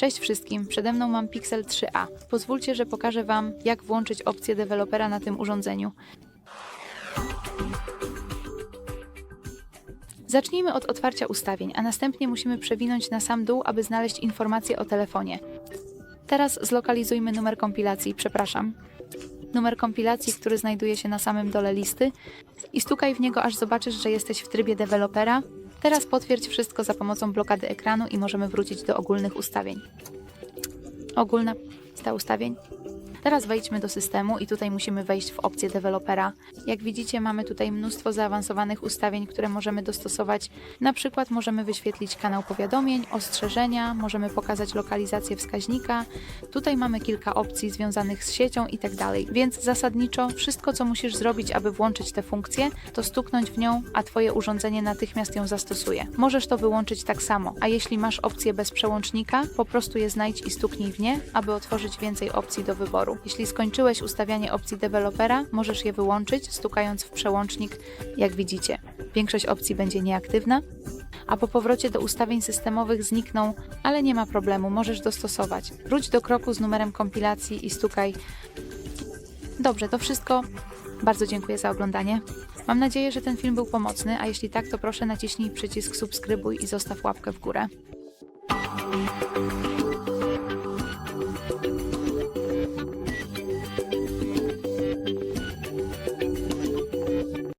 Cześć wszystkim, przede mną mam Pixel 3a. Pozwólcie, że pokażę Wam, jak włączyć opcję dewelopera na tym urządzeniu. Zacznijmy od otwarcia ustawień, a następnie musimy przewinąć na sam dół, aby znaleźć informacje o telefonie. Teraz zlokalizujmy numer kompilacji, przepraszam. Numer kompilacji, który znajduje się na samym dole listy i stukaj w niego, aż zobaczysz, że jesteś w trybie dewelopera. Teraz potwierdź wszystko za pomocą blokady ekranu i możemy wrócić do ogólnych ustawień. Ogólna lista ustawień. Teraz wejdźmy do systemu i tutaj musimy wejść w opcję dewelopera. Jak widzicie, mamy tutaj mnóstwo zaawansowanych ustawień, które możemy dostosować. Na przykład możemy wyświetlić kanał powiadomień, ostrzeżenia, możemy pokazać lokalizację wskaźnika. Tutaj mamy kilka opcji związanych z siecią i tak. Więc zasadniczo wszystko, co musisz zrobić, aby włączyć tę funkcję, to stuknąć w nią, a Twoje urządzenie natychmiast ją zastosuje. Możesz to wyłączyć tak samo, a jeśli masz opcję bez przełącznika, po prostu je znajdź i stuknij w nie, aby otworzyć więcej opcji do wyboru. Jeśli skończyłeś ustawianie opcji dewelopera, możesz je wyłączyć, stukając w przełącznik, jak widzicie. Większość opcji będzie nieaktywna, a po powrocie do ustawień systemowych znikną, ale nie ma problemu, możesz dostosować. Wróć do kroku z numerem kompilacji i stukaj. Dobrze, to wszystko. Bardzo dziękuję za oglądanie. Mam nadzieję, że ten film był pomocny, a jeśli tak, to proszę naciśnij przycisk subskrybuj i zostaw łapkę w górę.